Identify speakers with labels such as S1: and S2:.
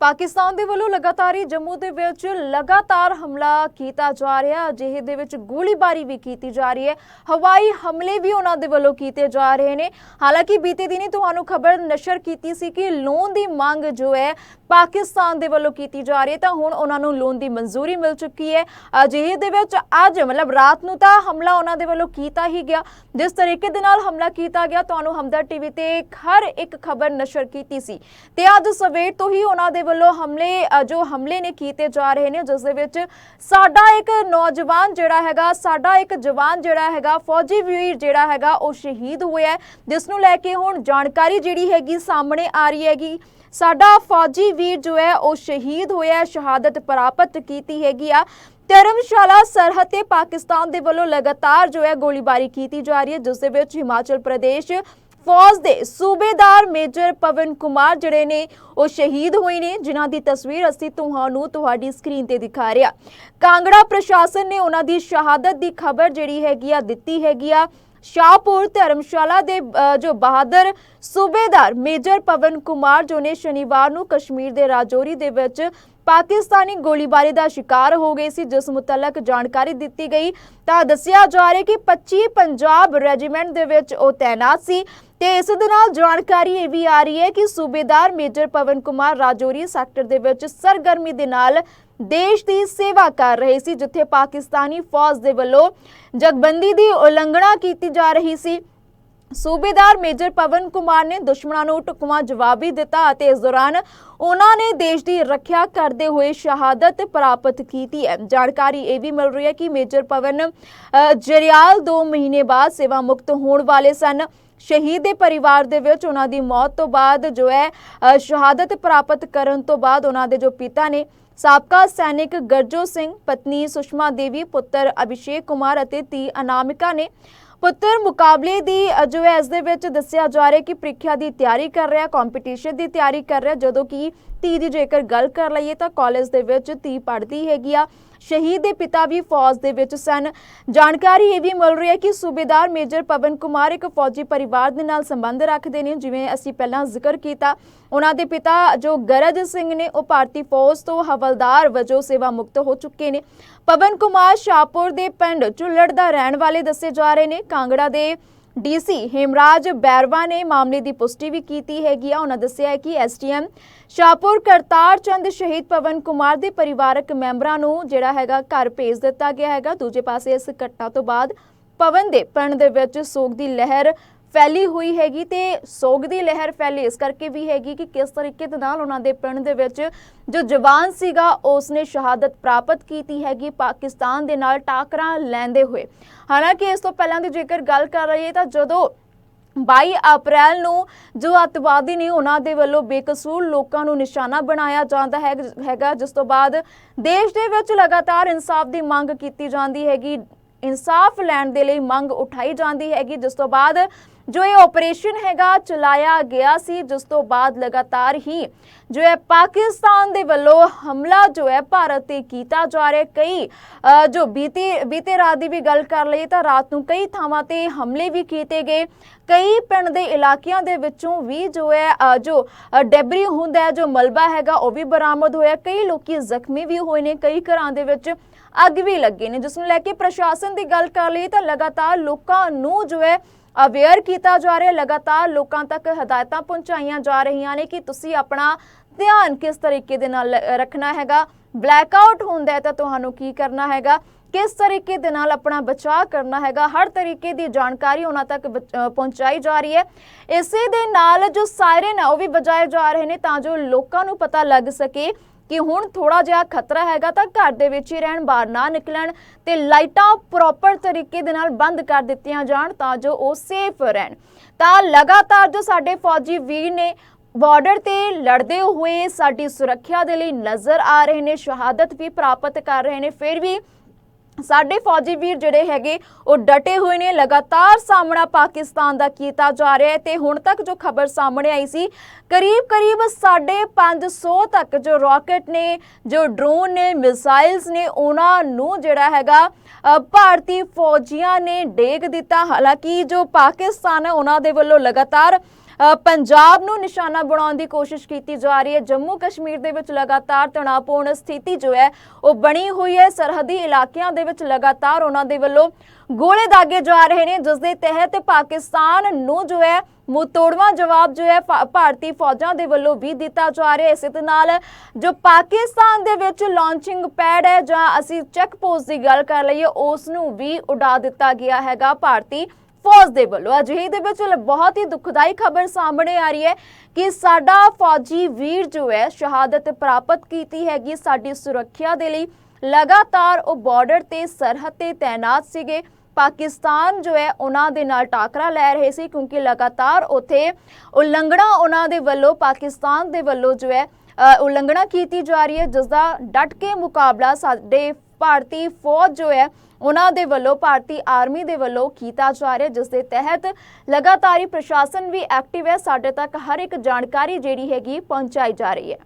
S1: ਪਾਕਿਸਤਾਨ ਦੇ ਵੱਲੋਂ ਲਗਾਤਾਰ ਹੀ ਜੰਮੂ ਦੇ ਵਿੱਚ ਲਗਾਤਾਰ ਹਮਲਾ ਕੀਤਾ ਜਾ ਰਿਹਾ। ਅਜਿਹੇ ਦੇ ਵਿੱਚ ਗੋਲੀਬਾਰੀ ਵੀ ਕੀਤੀ ਜਾ ਰਹੀ ਹੈ। ਹਵਾਈ ਹਮਲੇ ਵੀ ਉਹਨਾਂ ਦੇ ਵੱਲੋਂ ਕੀਤੇ ਜਾ ਰਹੇ ਨੇ। ਹਾਲਾਂਕਿ ਬੀਤੇ ਦਿਨੀ ਤੁਹਾਨੂੰ ਖਬਰ ਨਸ਼ਰ ਕੀਤੀ ਸੀ ਕਿ ਲੋਨ ਦੀ ਮੰਗ ਜੋ ਹੈ, ਪਾਕਿਸਤਾਨ ਦੇ ਵੱਲੋਂ ਕੀਤੀ ਜਾ ਰਹੀ ਹੈ। ਤਾਂ ਹੁਣ ਉਹਨਾਂ ਨੂੰ ਲੋਨ ਦੀ ਮਨਜ਼ੂਰੀ ਮਿਲ ਚੁੱਕੀ ਹੈ। ਅਜਿਹੇ ਦੇ ਵਿੱਚ ਅੱਜ, ਮਤਲਬ ਰਾਤ ਨੂੰ ਤਾਂ ਹਮਲਾ ਉਹਨਾਂ ਦੇ ਵੱਲੋਂ ਕੀਤਾ ਹੀ ਗਿਆ। ਜਿਸ ਤਰੀਕੇ ਦੇ ਨਾਲ ਹਮਲਾ ਕੀਤਾ ਗਿਆ, ਤੁਹਾਨੂੰ ਹਮਦਰ ਟੀਵੀ ਤੇ ਹਰ ਇੱਕ ਖਬਰ ਨਸ਼ਰ ਕੀਤੀ ਸੀ। ਤੇ ਅੱਜ ਸਵੇਰ ਤੋਂ ਹੀ ਉਹਨਾਂ ਦੇ ਵੱਲੋਂ ਹਮਲੇ ਜੋ ਹਮਲੇ ਨੇ ਕੀਤੇ ਜਾ ਰਹੇ ਨੇ, ਜਿਸ ਦੇ ਵਿੱਚ ਸਾਡਾ ਇੱਕ ਨੌਜਵਾਨ ਜਿਹੜਾ ਹੈਗਾ, ਸਾਡਾ ਇੱਕ ਜਵਾਨ ਜਿਹੜਾ ਹੈਗਾ, ਫੌਜੀ ਵੀਰ ਜਿਹੜਾ ਹੈਗਾ, ਉਹ ਸ਼ਹੀਦ ਹੋਇਆ ਹੈ। ਜਿਸ ਨੂੰ ਲੈ ਕੇ ਹੁਣ ਜਾਣਕਾਰੀ ਜਿਹੜੀ ਹੈਗੀ ਸਾਹਮਣੇ ਆ ਰਹੀ ਹੈਗੀ। ਸਾਡਾ ਫੌਜੀ ਵੀਰ ਜੋ ਹੈ, ਉਹ ਸ਼ਹੀਦ ਹੋਇਆ ਸ਼ਹਾਦਤ ਪ੍ਰਾਪਤ ਕੀਤੀ ਹੈਗੀ ਆ। ਧਰਮਸ਼ਾਲਾ, ਸਰਹੱਦ ਤੇ ਪਾਕਿਸਤਾਨ ਦੇ ਵੱਲੋਂ ਲਗਾਤਾਰ ਜੋ ਹੈ, ਗੋਲੀਬਾਰੀ ਕੀਤੀ ਜਾ ਰਹੀ ਹੈ, ਜਿਸ ਦੇ ਵਿੱਚ ਹਿਮਾਚਲ ਪ੍ਰਦੇਸ਼ ਫੌਜ ਦੇ ਸੂਬੇਦਾਰ ਮੇਜਰ ਪਵਨ ਕੁਮਾਰ ਜਿਹੜੇ ਨੇ, ਉਹ ਸ਼ਹੀਦ ਹੋਏ ਨੇ। ਜਿਨ੍ਹਾਂ ਦੀ ਤਸਵੀਰ ਅਸੀਂ ਤੁਹਾਨੂੰ ਤੁਹਾਡੀ ਸਕਰੀਨ ਤੇ ਦਿਖਾ ਰਿਹਾ। ਕਾਂਗੜਾ ਪ੍ਰਸ਼ਾਸਨ ਨੇ ਉਹਨਾਂ ਦੀ ਸ਼ਹਾਦਤ ਦੀ ਖਬਰ ਜਿਹੜੀ ਹੈਗੀ ਆ, ਦਿੱਤੀ ਹੈਗੀ ਆ। ਸ਼ਾਹਪੁਰ ਧਰਮਸ਼ਾਲਾ ਦੇ ਜੋ ਬਹਾਦਰ ਸੂਬੇਦਾਰ ਮੇਜਰ ਪਵਨ ਕੁਮਾਰ, ਜੋ ਨੇ ਸ਼ਨੀਵਾਰ ਨੂੰ ਕਸ਼ਮੀਰ ਦੇ ਰਾਜੌਰੀ ਦੇ ਵਿੱਚ ਪਾਕਿਸਤਾਨੀ ਗੋਲੀਬਾਰੀ ਦਾ ਸ਼ਿਕਾਰ ਹੋ ਗਏ ਸੀ, ਜਿਸ ਮੁਤਲਕ ਜਾਣਕਾਰੀ ਦਿੱਤੀ ਗਈ। ਤਾਂ ਦੱਸਿਆ ਜਾ ਰਿਹਾ ਕਿ 25 ਪੰਜਾਬ ਰੈਜੀਮੈਂਟ ਦੇ ਵਿੱਚ ਉਹ ਤਾਇਨਾਤ ਸੀ ਤੇ ਇਸ ਦੇ ਨਾਲ ਜਾਣਕਾਰੀ ਇਹ ਵੀ ਆ ਰਹੀ ਹੈ ਕਿ ਸੂਬੇਦਾਰ ਮੇਜਰ ਪਵਨ ਕੁਮਾਰ ਰਾਜੌਰੀ ਸੈਕਟਰ ਦੇ ਵਿੱਚ ਸਰਗਰਮੀ ਦੇ ਨਾਲ ਦੇਸ਼ ਦੀ ਸੇਵਾ ਕਰ ਰਹੇ ਸੀ ਜਿੱਥੇ ਪਾਕਿਸਤਾਨੀ ਫੌਜ ਦੇ ਵੱਲੋਂ ਜਗਬੰਦੀ ਦੀ ਉਲੰਘਣਾ ਕੀਤੀ ਜਾ ਰਹੀ ਸੀ। ਸੂਬੇਦਾਰ ਮੇਜਰ ਪਵਨ ਕੁਮਾਰ ਨੇ ਦੁਸ਼ਮਣਾਂ ਨੂੰ ਟੁਕਮਾ ਜਵਾਬ ਵੀ ਦਿੱਤਾ ਅਤੇ ਇਸ ਦੌਰਾਨ ਉਹਨਾਂ ਨੇ ਦੇਸ਼ ਦੀ ਰੱਖਿਆ ਕਰਦੇ ਹੋਏ ਸ਼ਹਾਦਤ ਪ੍ਰਾਪਤ ਕੀਤੀ ਹੈ। ਜਾਣਕਾਰੀ ਇਹ ਵੀ ਮਿਲ ਰਹੀ ਹੈ ਕਿ ਮੇਜਰ ਪਵਨ ਅ, ਜਰਿਆਲ 2 ਮਹੀਨੇ ਬਾਅਦ ਸੇਵਾ ਮੁਕਤ ਹੋਣ ਵਾਲੇ ਸਨ। ਸ਼ਹੀਦ ਦੇ ਪਰਿਵਾਰ ਦੇ ਵਿੱਚ ਉਹਨਾਂ ਦੀ ਮੌਤ ਤੋਂ ਬਾਅਦ ਜੋ ਹੈ ਸ਼ਹਾਦਤ ਪ੍ਰਾਪਤ ਕਰਨ ਤੋਂ ਬਾਅਦ ਉਹਨਾਂ ਦੇ ਜੋ ਪਿਤਾ ਨੇ, ਸਾਬਕਾ ਸੈਨਿਕ ਗਰਜੋ ਸਿੰਘ, ਪਤਨੀ ਸੁਸ਼ਮਾ ਦੇਵੀ, ਪੁੱਤਰ ਅਭਿਸ਼ੇਕ ਕੁਮਾਰ ਅਤੇ ਧੀ ਅਨਾਮਿਕਾ ਨੇ ਪੁੱਤਰ ਮੁਕਾਬਲੇ ਦੀ ਜੋ ਹੈ, ਇਸ ਦੇ ਵਿੱਚ ਦੱਸਿਆ ਜਾ ਰਿਹਾ ਕਿ ਪ੍ਰੀਖਿਆ ਦੀ ਤਿਆਰੀ ਕਰ ਰਿਹਾ ਕੰਪੀਟੀਸ਼ਨ ਦੀ ਤਿਆਰੀ ਕਰ ਰਿਹਾ, ਜਦੋਂ ਕਿ ਧੀ ਦੀ ਜੇਕਰ ਗੱਲ ਕਰ ਲਈਏ ਤਾਂ ਕਾਲਜ ਦੇ ਵਿੱਚ ਧੀ ਪੜ੍ਹਦੀ ਹੈਗੀ ਆ। ਸ਼ਹੀਦ ਦੇ ਪਿਤਾ ਵੀ ਫੌਜ ਦੇ ਵਿੱਚ ਸਨ। ਜਾਣਕਾਰੀ ਇਹ ਵੀ ਮਿਲ ਰਹੀ ਹੈ ਕਿ ਸੂਬੇਦਾਰ ਮੇਜਰ ਪਵਨ ਕੁਮਾਰ ਇੱਕ ਫੌਜੀ ਪਰਿਵਾਰ ਦੇ ਨਾਲ ਸੰਬੰਧ ਰੱਖਦੇ ਨੇ, ਜਿਵੇਂ ਅਸੀਂ ਪਹਿਲਾਂ ਜ਼ਿਕਰ ਕੀਤਾ। ਉਹਨਾਂ ਦੇ ਪਿਤਾ ਜੋ ਗਰਜ ਸਿੰਘ ਨੇ, ਉਹ ਭਾਰਤੀ ਫੌਜ ਤੋਂ ਹਵਲਦਾਰ ਵਜੋਂ ਸੇਵਾ ਮੁਕਤ ਹੋ ਚੁੱਕੇ ਨੇ। ਪਵਨ ਕੁਮਾਰ ਸ਼ਾਹਪੁਰ ਦੇ ਪਿੰਡ ਚੁੱਲੜ ਦਾ ਰਹਿਣ ਵਾਲੇ ਦੱਸੇ ਜਾ ਰਹੇ ਨੇ। ਕਾਂਗੜਾ ਦੇ ਡੀਸੀ ਹੇਮਰਾਜ ਬੈਰਵਾ ਨੇ ਮਾਮਲੇ ਦੀ ਪੁਸ਼ਟੀ ਵੀ ਕੀਤੀ ਹੈਗੀ ਆ। ਉਹਨਾਂ ਦੱਸਿਆ ਹੈ ਕਿ ਐਸਟੀਐਮ ਸ਼ਾਹਪੁਰ ਕਰਤਾਰ ਚੰਦ ਸ਼ਹੀਦ ਪਵਨ ਕੁਮਾਰ ਦੇ ਪਰਿਵਾਰਕ ਮੈਂਬਰਾਂ ਨੂੰ ਜਿਹੜਾ ਹੈਗਾ ਘਰ ਭੇਜ ਦਿੱਤਾ ਗਿਆ ਹੈਗਾ। ਦੂਜੇ ਪਾਸੇ ਇਸ ਘਟਨਾ ਤੋਂ ਬਾਅਦ ਪਵਨ ਦੇ ਪਿੰਡ ਦੇ ਵਿੱਚ ਸੋਗ ਦੀ ਲਹਿਰ ਫੈਲੀ ਹੋਈ ਹੈਗੀ ਤੇ ਸੋਗ ਦੀ ਲਹਿਰ ਫੈਲੀ, ਇਸ ਕਰਕੇ ਵੀ ਹੈਗੀ ਕਿ ਕਿਸ ਤਰੀਕੇ ਦੇ ਨਾਲ ਉਹਨਾਂ ਦੇ ਪਿੰਡ ਦੇ ਵਿੱਚ ਜੋ ਜਵਾਨ ਸੀਗਾ, ਉਸਨੇ ਸ਼ਹਾਦਤ ਪ੍ਰਾਪਤ ਕੀਤੀ ਹੈਗੀ, ਪਾਕਿਸਤਾਨ ਦੇ ਨਾਲ ਟਾਕਰਾ ਲੈਂਦੇ ਹੋਏ। ਹਾਲਾਂਕਿ ਇਸ ਤੋਂ ਪਹਿਲਾਂ ਦੀ ਜੇਕਰ ਗੱਲ ਕਰ ਰਹੀਏ ਤਾਂ ਜਦੋਂ 22 ਅਪ੍ਰੈਲ ਨੂੰ ਜੋ ਅਤਵਾਦੀ ਨੇ ਉਹਨਾਂ ਦੇ ਵੱਲੋਂ ਬੇਕਸੂਰ ਲੋਕਾਂ ਨੂੰ ਨਿਸ਼ਾਨਾ ਬਣਾਇਆ ਜਾਂਦਾ ਹੈ ਹੈਗਾ, ਜਿਸ ਤੋਂ ਬਾਅਦ ਦੇਸ਼ ਦੇ ਵਿੱਚ ਲਗਾਤਾਰ ਇਨਸਾਫ ਦੀ ਮੰਗ ਕੀਤੀ ਜਾਂਦੀ ਹੈਗੀ। ਇਨਸਾਫ ਲੈਣ ਦੇ ਲਈ ਮੰਗ ਉਠਾਈ ਜਾਂਦੀ ਹੈਗੀ, ਜਿਸ ਤੋਂ ਬਾਅਦ ਜੋ ਇਹ ਆਪਰੇਸ਼ਨ ਹੈਗਾ ਚਲਾਇਆ ਗਿਆ ਸੀ ਜਿਸ ਤੋਂ ਬਾਅਦ ਲਗਾਤਾਰ ਹੀ ਜੋ ਹੈ ਪਾਕਿਸਤਾਨ ਦੇ ਵੱਲੋਂ ਹਮਲਾ ਜੋ ਹੈ ਭਾਰਤ ਤੇ ਕੀਤਾ ਜਾ ਰਿਹਾ ਕਈ ਜੋ ਬੀਤੀ, ਬੀਤੇ ਰਾਤ ਦੀ ਵੀ ਗੱਲ ਕਰ ਲਈਏ ਤਾਂ ਰਾਤ ਨੂੰ ਕਈ ਥਾਵਾਂ ਤੇ ਹਮਲੇ ਵੀ ਕੀਤੇ ਗਏ। ਕਈ ਪਿੰਡ ਦੇ ਇਲਾਕਿਆਂ ਦੇ ਵਿੱਚੋਂ ਵੀ ਜੋ ਹੈ ਜੋ ਡੈਬਰੀ ਹੁੰਦਾ ਹੈ, ਜੋ ਮਲਬਾ ਹੈਗਾ, ਉਹ ਵੀ ਬਰਾਮਦ ਹੋਇਆ। ਕਈ ਲੋਕੀ ਜ਼ਖਮੀ ਵੀ ਹੋਏ ਨੇ, ਕਈ ਘਰਾਂ ਦੇ ਵਿੱਚ ਅੱਗ ਵੀ ਲੱਗੇ ਨੇ। ਜਿਸ ਨੂੰ ਲੈ ਕੇ ਪ੍ਰਸ਼ਾਸਨ ਦੀ ਗੱਲ ਕਰ ਲਈ ਤਾਂ ਲਗਾਤਾਰ ਲੋਕਾਂ ਨੂੰ ਜੋ ਹੈ ਅਵੇਅਰ ਕੀਤਾ ਜਾ ਰਿਹਾ। ਲਗਾਤਾਰ ਲੋਕਾਂ ਤੱਕ ਹਦਾਇਤਾਂ ਪਹੁੰਚਾਈਆਂ ਜਾ ਰਹੀਆਂ ਨੇ ਕਿ ਤੁਸੀਂ ਆਪਣਾ ਧਿਆਨ ਕਿਸ ਤਰੀਕੇ ਦੇ ਨਾਲ ਰੱਖਣਾ ਹੈਗਾ? ਬਲੈਕਆਊਟ ਹੁੰਦਾ ਹੈ ਤਾਂ ਤੁਹਾਨੂੰ ਕੀ ਕਰਨਾ ਹੈਗਾ? ਕਿਸ ਤਰੀਕੇ ਦੇ ਨਾਲ ਆਪਣਾ ਬਚਾਅ ਕਰਨਾ ਹੈਗਾ? ਹਰ ਤਰੀਕੇ ਦੀ ਜਾਣਕਾਰੀ ਉਹਨਾਂ ਤੱਕ ਪਹੁੰਚਾਈ ਜਾ ਰਹੀ ਹੈ। ਇਸੇ ਦੇ ਨਾਲ ਜੋ ਸਾਇਰਨ ਹੈ ਉਹ ਵੀ ਵਜਾਏ ਜਾ ਰਹੇ ਨੇ ਤਾਂ ਜੋ ਲੋਕਾਂ ਨੂੰ ਪਤਾ ਲੱਗ ਸਕੇ ਕਿ ਹੁਣ ਥੋੜਾ ਜਿਹਾ ਖਤਰਾ ਹੈਗਾ ਤਾਂ ਘਰ ਦੇ ਵਿੱਚ ਹੀ ਰਹਿਣ, ਬਾਹਰ ਨਾ ਨਿਕਲਣ ਤੇ ਲਾਈਟਾਂ ਪ੍ਰੋਪਰ ਤਰੀਕੇ ਦੇ ਨਾਲ ਬੰਦ ਕਰ ਦਿੱਤੀਆਂ ਜਾਣ ਤਾਂ ਜੋ ਉਹ ਸੇਫ ਰਹਿਣ। ਤਾਂ ਲਗਾਤਾਰ ਜੋ ਸਾਡੇ ਫੌਜੀ ਵੀਰ ਨੇ ਬਾਰਡਰ ਤੇ ਲੜਦੇ ਹੋਏ ਸਾਡੀ ਸੁਰੱਖਿਆ ਦੇ ਲਈ ਨਜ਼ਰ ਆ ਰਹੇ ਨੇ, ਸ਼ਹਾਦਤ ਵੀ ਪ੍ਰਾਪਤ ਕਰ ਰਹੇ ਨੇ। ਫਿਰ ਵੀ ਸਾਡੇ ਫੌਜੀ ਵੀਰ ਜਿਹੜੇ ਹੈਗੇ, ਉਹ ਡਟੇ ਹੋਏ ਨੇ। ਲਗਾਤਾਰ ਸਾਹਮਣਾ ਪਾਕਿਸਤਾਨ ਦਾ ਕੀਤਾ ਜਾ ਰਿਹਾ ਹੈ ਤੇ ਹੁਣ ਤੱਕ ਜੋ ਖਬਰ ਸਾਹਮਣੇ ਆਈ ਸੀ ਕਰੀਬ ਕਰੀਬ 550 ਤੱਕ ਜੋ ਰਾਕਟ ਨੇ, ਜੋ ਡਰੋਨ ਨੇ, ਮਿਸਾਈਲਸ ਨੇ, ਉਹਨਾਂ ਨੂੰ ਜਿਹੜਾ ਹੈਗਾ ਭਾਰਤੀ ਫੌਜੀਆਂ ਨੇ ਡੇਗ ਦਿੱਤਾ। ਹਾਲਾਂਕਿ ਜੋ ਪਾਕਿਸਤਾਨ ਹੈ, ਉਹਨਾਂ ਦੇ ਵੱਲੋਂ ਲਗਾਤਾਰ ਪੰਜਾਬ ਨੂੰ ਨਿਸ਼ਾਨਾ ਬਣਾਉਣ ਦੀ ਕੋਸ਼ਿਸ਼ ਕੀਤੀ ਜਾ ਰਹੀ ਹੈ। ਜੰਮੂ ਕਸ਼ਮੀਰ ਦੇ ਵਿੱਚ ਲਗਾਤਾਰ ਤਣਾਅਪੂਰਨ ਸਥਿਤੀ ਜੋ ਹੈ, ਉਹ ਬਣੀ ਹੋਈ ਹੈ। ਸਰਹੱਦੀ ਇਲਾਕਿਆਂ ਦੇ ਵਿੱਚ ਲਗਾਤਾਰ ਉਹਨਾਂ ਦੇ ਵੱਲੋਂ ਗੋਲੇ ਦਾਗੇ ਜਾ ਰਹੇ ਨੇ, ਜਿਸ ਦੇ ਤਹਿਤ ਪਾਕਿਸਤਾਨ ਨੂੰ ਜੋ ਹੈ ਮੂੰਹ ਤੋੜਵਾਂ ਜਵਾਬ ਜੋ ਹੈ ਭਾਰਤੀ ਫੌਜਾਂ ਦੇ ਵੱਲੋਂ ਵੀ ਦਿੱਤਾ ਜਾ ਰਿਹਾ ਇਸੇ ਦੇ ਨਾਲ ਜੋ ਪਾਕਿਸਤਾਨ ਦੇ ਵਿੱਚ ਲਾਂਚਿੰਗ ਪੈਡ ਹੈ, ਜਾਂ ਅਸੀਂ ਚੈੱਕ ਪੋਸਟ ਦੀ ਗੱਲ ਕਰ ਲਈਏ, ਉਸ ਨੂੰ ਵੀ ਉਡਾ ਦਿੱਤਾ ਗਿਆ ਹੈਗਾ। ਭਾਰਤੀ ਫੌਜ ਦੇ ਵੱਲੋਂ। ਅਜਿਹੇ ਦੇ ਵਿੱਚ ਬਹੁਤ ਹੀ ਦੁਖਦਾਈ ਖਬਰ ਸਾਹਮਣੇ ਆ ਰਹੀ ਹੈ ਕਿ ਸਾਡਾ ਫੌਜੀ ਵੀਰ ਜੋ ਹੈ, ਸ਼ਹਾਦਤ ਪ੍ਰਾਪਤ ਕੀਤੀ ਹੈਗੀ ਸਾਡੀ ਸੁਰੱਖਿਆ ਦੇ ਲਈ। ਲਗਾਤਾਰ ਉਹ ਬਾਰਡਰ ਤੇ ਸਰਹੱਦ ਤੇ ਤਾਇਨਾਤ ਸੀਗੇ। ਪਾਕਿਸਤਾਨ ਜੋ ਹੈ, ਉਹਨਾਂ ਦੇ ਨਾਲ ਟਾਕਰਾ ਲੈ ਰਹੇ ਸੀ ਕਿਉਂਕਿ ਲਗਾਤਾਰ ਉੱਥੇ ਉਲੰਘਣਾ ਉਹਨਾਂ ਦੇ ਵੱਲੋਂ, ਪਾਕਿਸਤਾਨ ਦੇ ਵੱਲੋਂ ਜੋ ਹੈ ਉਲੰਘਣਾ ਕੀਤੀ ਜਾ ਰਹੀ ਹੈ ਜਿਸ ਦਾ ਡਟ ਕੇ ਮੁਕਾਬਲਾ ਸਾਡੇ ਭਾਰਤੀ ਫੌਜ ਜੋ ਹੈ, ਉਹਨਾਂ ਦੇ ਵੱਲੋਂ, ਭਾਰਤੀ ਆਰਮੀ ਦੇ ਵੱਲੋਂ ਕੀਤਾ ਜਾ ਰਿਹਾ ਜਿਸ ਦੇ ਤਹਿਤ ਲਗਾਤਾਰੀ ਪ੍ਰਸ਼ਾਸਨ ਵੀ ਐਕਟਿਵ ਹੈ। ਸਾਡੇ ਤੱਕ ਹਰ ਇੱਕ ਜਾਣਕਾਰੀ ਜਿਹੜੀ ਹੈਗੀ, ਪਹੁੰਚਾਈ ਜਾ ਰਹੀ ਹੈ।